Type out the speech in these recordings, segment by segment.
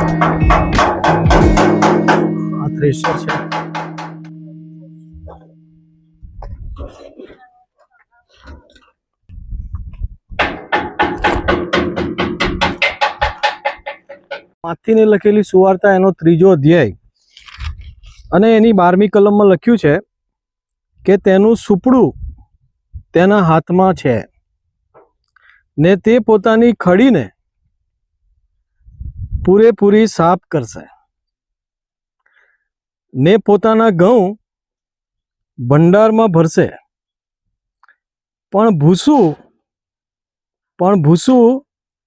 આ થ્રેશર છે. માથીને લખેલી સુવાર્તા એનો ત્રીજો અધ્યાય. અને એની બારમી કલમમાં લખ્યું છે કે તેનું સુપડું તેના હાથમાં છે. ને તે પોતાની ખડીને પૂરેપૂરી સાફ કરશે. ને પોતાના ઘઉં ભંડારમાં ભરશે. પણ ભૂસું પણ ભૂસું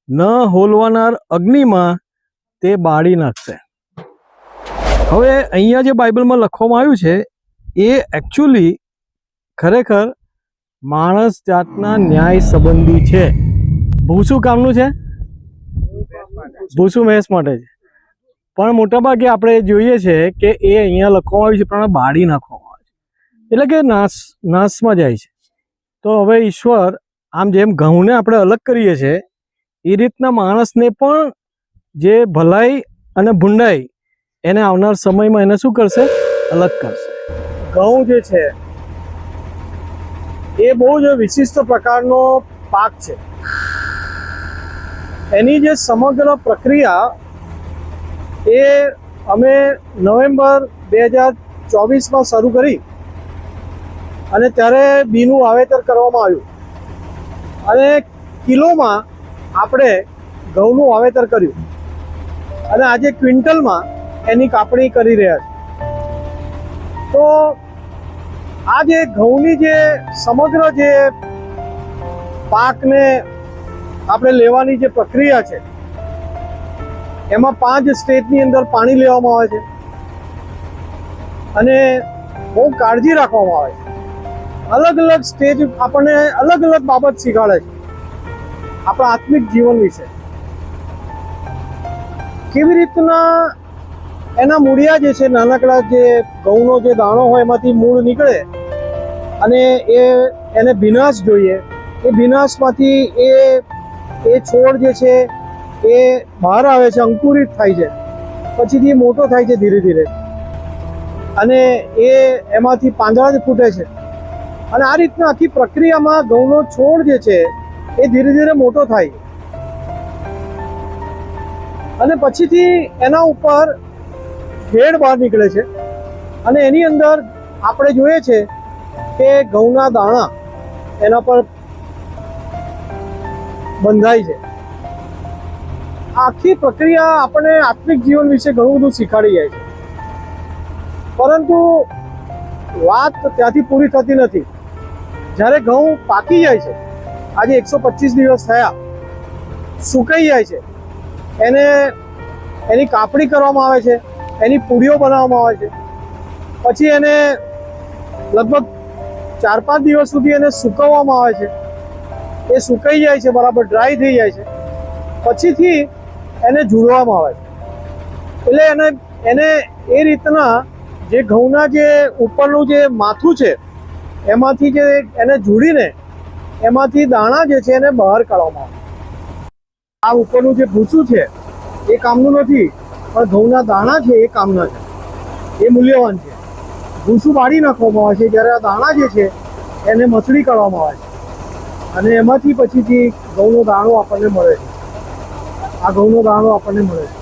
ન હોલવાનાર અગ્નિમાં તે બાળી નાખશે. હવે અહીંયા જે બાઇબલમાં લખવામાં આવ્યું છે, એ એકચ્યુઅલી ખરેખર માણસ જાતના ન્યાય સંબંધી છે. ભૂસું કામનું છે? ભૂસું મહેશ માટે છે. પણ મોટાભાગે આપણે જોઈએ છે કે એ અહીંયા લખવામાં આવ્યું છે, પણ બાળી નાખવામાં આવે છે. એટલે કે નાશ નાશમાં જાય છે. તો હવે ઈશ્વર આમ જેમ ઘઉંને આપણે અલગ કરીએ છીએ એ રીતના માણસને પણ જે ભલાઈ અને ભૂંડાઈ એને આવનાર સમયમાં એને શું કરશે? અલગ કરશે. ઘઉં જે છે, એ બહુ જ વિશિષ્ટ પ્રકારનો પાક છે. એની જે સમગ્ર પ્રક્રિયા એ અમે નવેમ્બર બે હજાર ચોવીસમાં શરૂ કરી અને ત્યારે બીનું વાવેતર કરવામાં આવ્યું. અને કિલોમાં આપણે ઘઉંનું વાવેતર કર્યું. અને આજે ક્વિન્ટલમાં એની કાપણી કરી રહ્યા છે. તો આ જે ઘઉંની જે સમગ્ર જે પાકને આપણે લેવાની જે પ્રક્રિયા છે, એમાં પાંચ સ્ટેજની અંદર પાણી લેવામાં આવે છે અને બહુ કાળજી રાખવામાં આવે છે. અલગ અલગ સ્ટેજ આપણને અલગ અલગ બાબત શીખવાડે છે. આપણા આત્મિક જીવન વિશે. કેવી રીતના એના મૂળિયા જે છે, નાનકડા જે ઘઉંનો જે દાણો હોય, એમાંથી મૂળ નીકળે અને એ એને ભીનાશ જોઈએ. એ ભીનાશમાંથી એ એ છોડ જે છે, એ બહાર આવે છે, અંકુરિત થાય છે. પછીથી મોટો થાય છે ધીરે ધીરે. અને એ એમાંથી પાંદડા જ ફૂટે છે. અને આ રીતના આખી પ્રક્રિયામાં ઘઉંનો છોડ જે છે, એ ધીરે ધીરે મોટો થાય. અને પછીથી એના ઉપર ખેડ બહાર નીકળે છે. અને એની અંદર આપણે જોઈએ છે કે ઘઉંના દાણા એના પર બંધાય છે. આખી પ્રક્રિયા આપણને આત્મિક જીવન વિશે ઘણું બધું શીખવાડી જાય છે. પરંતુ વાત ત્યાંથી પૂરી થતી નથી. જ્યારે ઘઉં પાકી જાય છે, આજે એકસો પચીસ દિવસ થયા, સુકાઈ જાય છે, એને એની કાપણી કરવામાં આવે છે, એની પૂડીઓ બનાવવામાં આવે છે. પછી એને લગભગ ચાર પાંચ દિવસ સુધી એને સુકવવામાં આવે છે. એ સુકાઈ જાય છે, બરાબર ડ્રાય થઈ જાય છે. પછીથી એને ઝૂડવામાં આવે છે. એટલે એને એને એ રીતના જે ઘઉંના જે ઉપરનું જે માથું છે, એમાંથી જે એને ઝૂડીને એમાંથી દાણા જે છે એને બહાર કાઢવામાં આવે આ ઉપરનું જે ભૂસું છે, એ કામનું નથી, પણ ઘઉંના દાણા છે, એ કામના છે. એ મૂલ્યવાન છે. ભૂસું બાળી નાખવામાં આવે છે, જ્યારે આ દાણા જે છે, એને મસળી કાઢવામાં આવે છે. અને એમાંથી પછીથી ઘઉંનો દાણો આપણને મળે છે. આ ઘઉંનો દાણો આપણને મળે છે.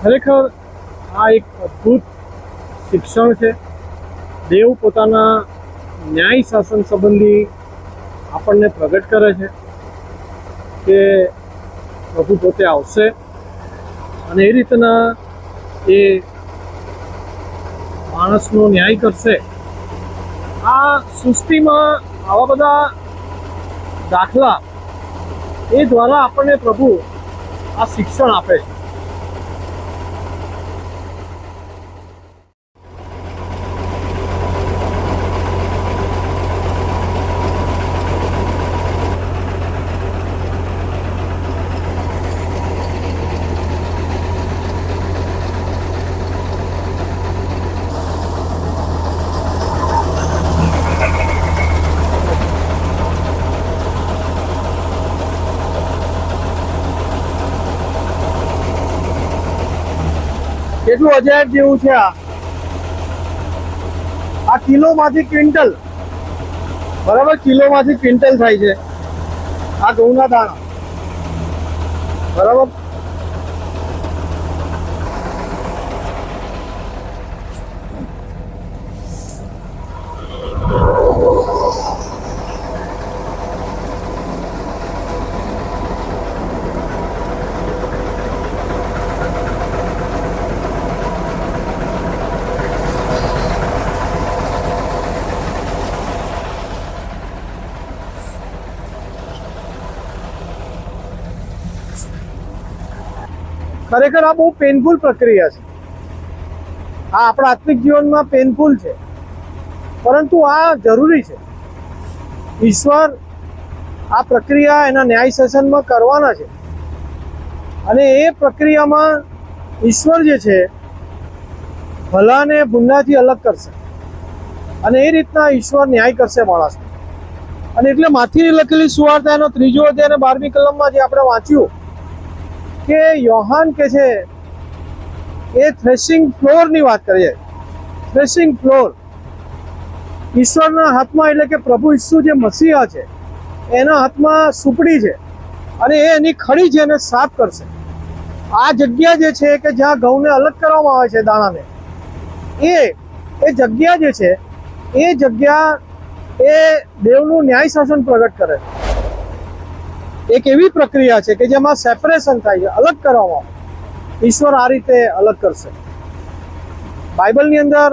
ખરેખર આ એક અદ્ભુત શિક્ષણ છે. દેવ પોતાના ન્યાય શાસન સંબંધી આપણને પ્રગટ કરે છે કે પ્રભુ પોતે આવશે અને એ રીતના એ માણસનો ન્યાય કરશે. આ સૃષ્ટિમાં આવા બધા દાખલા એ દ્વારા આપણને પ્રભુ આ શિક્ષણ આપે છે. કેટલું અજાયબ જેવું છે આ? આ કિલોમાંથી ક્વિન્ટલ. બરાબર, કિલોમાંથી ક્વિન્ટલ થાય છે. આ ઘઉંના દાણા. બરાબર? ખરેખર આ બહુ પેનફુલ પ્રક્રિયા છે. આ આપણા આત્મિક જીવનમાં પેનફુલ છે. પરંતુ આ જરૂરી છે. ઈશ્વર આ પ્રક્રિયા એના ન્યાય સેશનમાં કરવાના છે. અને એ પ્રક્રિયામાં ઈશ્વર જે છે, ભલાને ભૂંડાથી અલગ કરશે. અને એ રીતના ઈશ્વર ન્યાય કરશે માણસ અને એટલે માથીની લખેલી સુવાર્તા એનો ત્રીજો અધ્યાય અને બારમી કલમમાં જે આપણે વાંચ્યું કે યોહાન કે છે, એ થ્રેશિંગ ફ્લોરની વાત કરીએ. થ્રેશિંગ ફ્લોર ઈશ્વરના હાથમાં એટલે કે પ્રભુ ઈસુ જે મસીહા છે, એના હાથમાં સુપડી છે અને એ એની ખડી છે એને સાફ કરશે. આ જગ્યા જે છે કે જ્યાં ઘઉંને અલગ કરવામાં આવે છે દાણાને, એ એ જગ્યા જે છે, એ જગ્યા એ દેવનું ન્યાય શાસન પ્રગટ કરે. છે એક એવી પ્રક્રિયા છે કે જેમાં સેપરેશન થાય છે, અલગ કરવામાં ઈશ્વર આ રીતે અલગ કરશે. બાઇબલની અંદર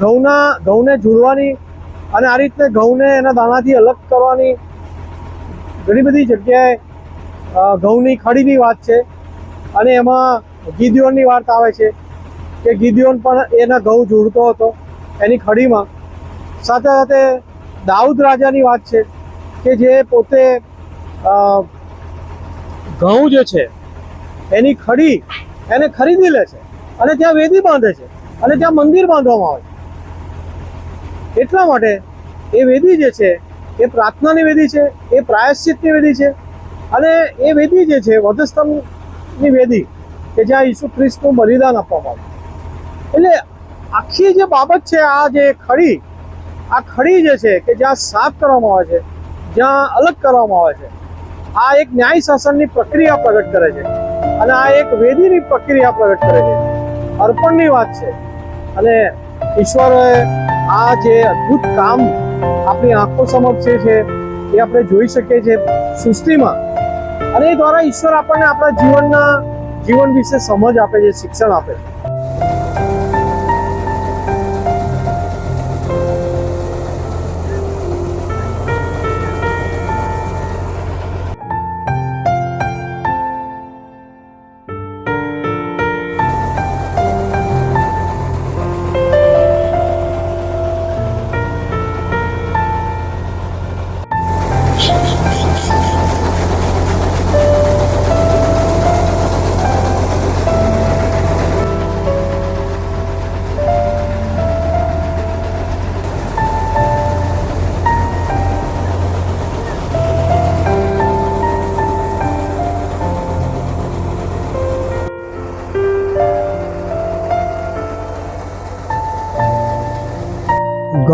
ઘઉંના, ઘઉંને જોડવાની અને આ રીતે ઘઉંને એના દાણાથી અલગ કરવાની ઘણી બધી જગ્યાએ ઘઉંની ખડીની વાત છે. અને એમાં ગીદીઓનની વાત આવે છે કે ગીદીઓન પણ એના ઘઉં જોડતો હતો એની ખડીમાં. સાથે સાથે દાઉદ રાજાની વાત છે કે જે પોતે ઘઉં જે છે, એની ખડી એને ખરીદી લે છે. અને ત્યાં વેદી બાંધે છે. અને ત્યાં મંદિર બાંધવામાં આવે છે. એટલા માટે એ વેદી જે છે, એ પ્રાર્થનાની વેદી છે, એ પ્રાયશ્ચિતની વેદી છે. અને એ વેદી જે છે, વધસ્તંભની વેદી, કે જ્યાં ઈસુ ખ્રિસ્તનું બલિદાન આપવામાં આવે એટલે આખી જે બાબત છે, આ જે ખડી, આ ખડી જે છે, કે જ્યાં સાફ કરવામાં આવે છે, જ્યાં અલગ કરવામાં આવે છે આ એક ન્યાય શાસનની પ્રક્રિયા પ્રગટ કરે છે અને આ એક વેદીની પ્રક્રિયા પ્રગટ કરે છે. અર્પણની વાત છે. અને ઈશ્વરે આ જે અદ્ભુત કામ આપણી આંખો સમક્ષ છે, એ આપણે જોઈ શકીએ છીએ સૃષ્ટિમાં. અને એ દ્વારા ઈશ્વર આપણને આપણા જીવનના, જીવન વિશે સમજ આપે છે, શિક્ષણ આપે છે.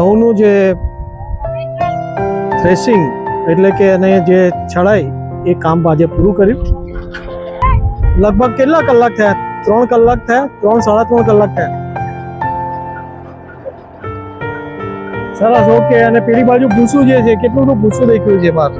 ઘઉંનું જે થ્રેસિંગ એટલે કે એને જે છળાઈ એ કામ આજે પૂરું કર્યું. લગભગ કેટલા કલાક થયા? ત્રણ કલાક થયા? ત્રણ સાડા ત્રણ કલાક થયા? સરસ ઓકે અને પેલી બાજુ ભૂસું જે છે, કેટલું બધું ભૂસું દેખ્યું છે બહાર